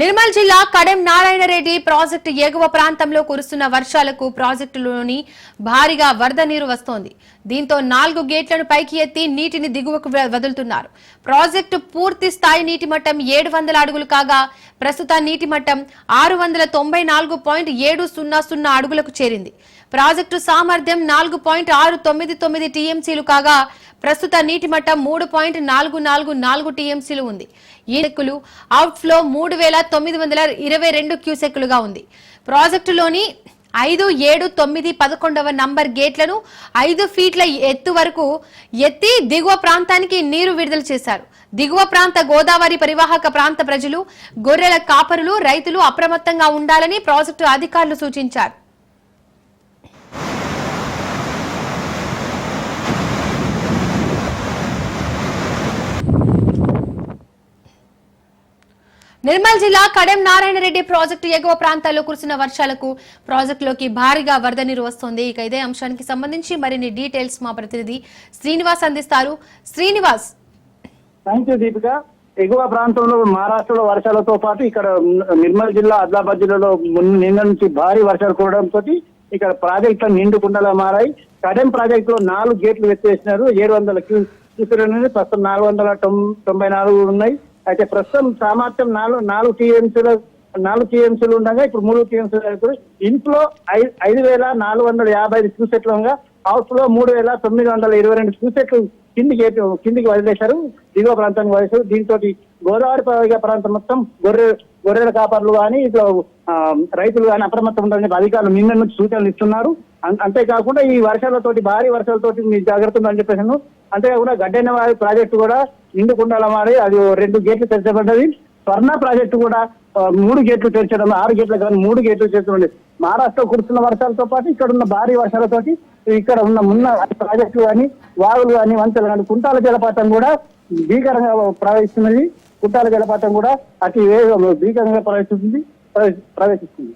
నిర్మల్ జిల్లా కడెం నారాయణరెడ్డి ప్రాజెక్టు ఎగువ ప్రాంతంలో కురుస్తున్న వర్షాలకు ప్రాజెక్టులోని భారీగా వరద నీరు వస్తోంది. దీంతో నాలుగు గేట్లను పైకి ఎత్తి నీటిని దిగువకు వదులుతున్నారు. ప్రాజెక్టు పూర్తి స్థాయి నీటి మట్టం ఏడు వందల అడుగులు కాగా ప్రస్తుత నీటి మట్టం ఆరు వందల తొంభై నాలుగు పాయింట్ ఏడు సున్నా సున్నా అడుగులకు చేరింది. ప్రాజెక్టు సామర్థ్యం నాలుగు పాయింట్ ఆరు తొమ్మిది తొమ్మిది టీఎంసీలు కాగా ప్రస్తుత నీటి మట్టం మూడు పాయింట్ నాలుగు నాలుగు నాలుగు టీఎంసీలు ఉంది. ఈ సెక్కులు అవుట్ ఫ్లో మూడు వేల తొమ్మిది వందల ఇరవై రెండు క్యూసెక్కులుగా ఉంది. ప్రాజెక్టులోని ఐదు ఏడు తొమ్మిది పదకొండవ నంబర్ గేట్లను ఐదు ఫీట్ల ఎత్తు వరకు ఎత్తి దిగువ ప్రాంతానికి నీరు విడుదల చేశారు. దిగువ ప్రాంత గోదావరి పరివాహక ప్రాంత ప్రజలు గొర్రెల కాపరులు రైతులు అప్రమత్తంగా ఉండాలని ప్రాజెక్టు అధికారులు సూచించారు. నిర్మల్ జిల్లా కడెం నారాయణరెడ్డి ప్రాజెక్టు ఎగువ ప్రాంతాల్లో కురిసిన వర్షాలకు ప్రాజెక్టులోకి భారీగా వరద నీరు వస్తోంది. ఇక ఇదే అంశానికి సంబంధించి మరిన్ని డీటెయిల్స్ మా ప్రతినిధి శ్రీనివాస్ అందిస్తారు. శ్రీనివాస్. Thank you Deepika. ఎగువ ప్రాంతంలో మహారాష్ట్రలో వర్షాలతో పాటు ఇక్కడ నిర్మల్ జిల్లా ఆదిలాబాద్ జిల్లాలో నిన్న నుంచి భారీ వర్షాలు కురడంతో ఇక్కడ ప్రాజెక్టులు నిండు కుండలా మారాయి. కడెం ప్రాజెక్ట్లో నాలుగు గేట్లు ఎత్తేసినారు. ఏడు వందల క్యూసెక్లు ప్రస్తుతం నాలుగు వందల తొంభై నాలుగు ఉన్నాయి. అయితే ప్రస్తుతం సామర్థ్యం నాలుగు నాలుగు టీఎంసీల నాలుగు టీఎంసీలు ఉండగా ఇప్పుడు మూడు టీఎంసీలు ఇంట్లో ఐదు వేల నాలుగు వందల యాభై ఐదు క్యూసెట్లు ఉండగా హౌస్లో మూడు వేల తొమ్మిది వందల ఇరవై రెండు క్యూసెట్లు కిందికి కిందికి వదిలేశారు. దిగువ ప్రాంతానికి వదిలేశారు. దీంతో గోదావరి పరివాహక ప్రాంతం మొత్తం గొర్రె గొర్రెల కాపర్లు కానీ ఇట్లా రైతులు కానీ అప్రమత్తం ఉండాలని అధికారులు నిన్న నుంచి సూచనలు ఇస్తున్నారు. అంతేకాకుండా ఈ వర్షాలతోటి భారీ వర్షాలతోటి మీ జాగ్రత్త ఉందని చెప్పేసాను అంతేకాకుండా గడ్డెన్న వారి ప్రాజెక్టు కూడా నిండుకుండాల మారి అది రెండు గేట్లు తెరచబడ్డది. స్వర్ణ ప్రాజెక్టు కూడా మూడు గేట్లు తెరచడం ఆరు గేట్లు కానీ మూడు గేట్లు తెరచడం మహారాష్ట్ర కురుస్తున్న వర్షాలతో పాటు ఇక్కడ ఉన్న భారీ వర్షాలతోటి ఇక్కడ ఉన్న మున్న ప్రాజెక్టులు కానీ వాగులు కానీ వంతెలు కానీ కుంటాల జలపాతం కూడా భీకరంగా ప్రవహిస్తున్నది. కుంటాల జలపాతం కూడా అతి వేగంగా భీకరంగా ప్రవహిస్తుంది ప్రవేశిస్తుంది